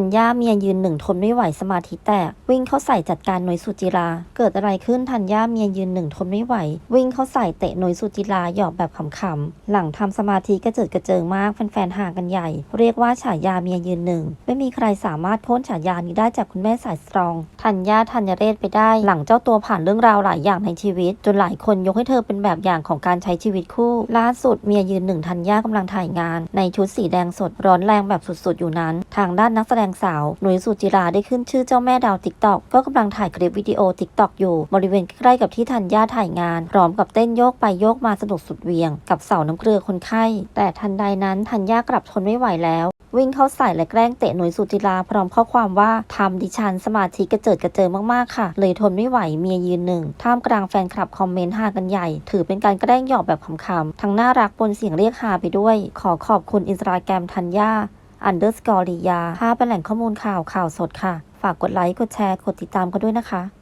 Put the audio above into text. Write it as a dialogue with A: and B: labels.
A: ธัญญาเมียยืนหนึ่งทนไม่ไหวสมาธิแตก วิ่งเข้าใส่จัดการหน่วยสุจิรา เกิดอะไรขึ้นธัญญาเมียยืนหนึ่งทนไม่ไหว วิ่งเข้าใส่เตะหน่วยสุจิราหยอกแบบขำๆหลังทำสมาธิกระเจิดกระเจิงมากแฟนๆห่างกันใหญ่ เรียกว่าฉายาเมียยืนหนึ่งไม่มีใครสามารถพ้นฉายานี้ได้จากคุณแม่สายสตรองธัญญาธัญเรศไปได้ หลังเจ้าตัวผ่านเรื่องราวหลายอย่างในชีวิต จนหลายคนยกให้เธอเป็นแบบอย่างของการใช้ชีวิตคู่ ล่าสุดเมียยืนหนึ่งธัญญากำลังถ่ายงาน ในชุดสีแดงสดร้อนแรงแบบสุดๆอยู่นั้น ทางด้านนักแสดงสาวหนุ่ยสุจิราได้ขึ้นชื่อเจ้าแม่ดาวติ๊กตอกก็กำลังถ่ายคลิปวิดีโอติ๊กตอกอยู่ บริเวณใกล้ๆกับที่ธัญญาถ่ายงาน พร้อมกับเต้นโยกไปโยกมาสนุกสุดเวียง กับเสาน้ำเกลือคนไข้ แต่ทันใดนั้นธัญญากลับทนไม่ไหวแล้ว วิ่งเข้าใส่และแกล้งเตะหน่วยสุจิราพร้อมข้อความว่าทำดิฉันสมาธิกระเจิดกระเจิงมากๆค่ะ เลยทนไม่ไหวเมียยืนหนึ่งท่ามกลางแฟนคลับคอมเมนต์หากันใหญ่ ถือเป็นการแกล้งหยอกแบบขำๆทั้งน่ารักปนเสียงเรียกฮาไปด้วย ขอขอบคุณอินสตาแกรมธัญญา underscore ลียาภาพเป็นแหล่งข้อมูลข่าวข่าวสดค่ะ ฝากกดไลค์ กดแชร์ กดติดตามกันด้วยนะคะ